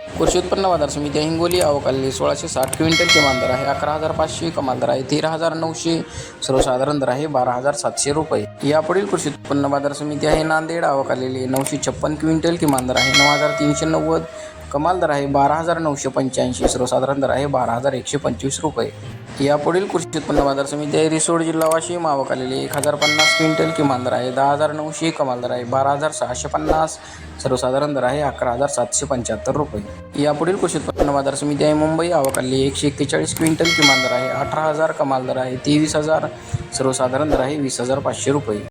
कृषी उत्पन्न बाजार समिती हिंगोली अवकाली सोळाशे साठ क्विंटल किमान दर आहे. अकरा हजार पाचशे कमाल दर आहे. तेरा हजार नऊशे सर्वसाधारण दर आहे. बारा हजार सातशे रुपये. यापुढील कृषी उत्पन्न बाजार समिती आहे. नांदेड अवकालेली नऊशे छप्पन क्विंटल किमान दर आहे. नऊ हजार तीनशे नव्वद कमाल दर आहे बारा हजार नऊशे पंच्याऐंशी सर्वसाधारण दर आहे बारा हजार एकशे पंचवीस रुपये. यापुढील कृषी उत्पन्न बाजार समिती आहे रिसोड जिल्हा वाशिम आवकालेली एक हजार पन्नास क्विंटल किमान दर आहे दहा हजार नऊशे कमाल दर आहे बारा हजार सहाशे पन्नास सर्वसाधारण दर आहे अकरा हजार सातशे पंच्याहत्तर रुपये. यापुढील कृषी उत्पन्न बाजार समिती आहे मुंबई आवकाली एकशे एक्केचाळीस क्विंटल किमान दर आहे अठरा हजार कमाल दर आहे तेवीस हजार सर्वसाधारण दर आहे वीस हजार पाचशे रुपये.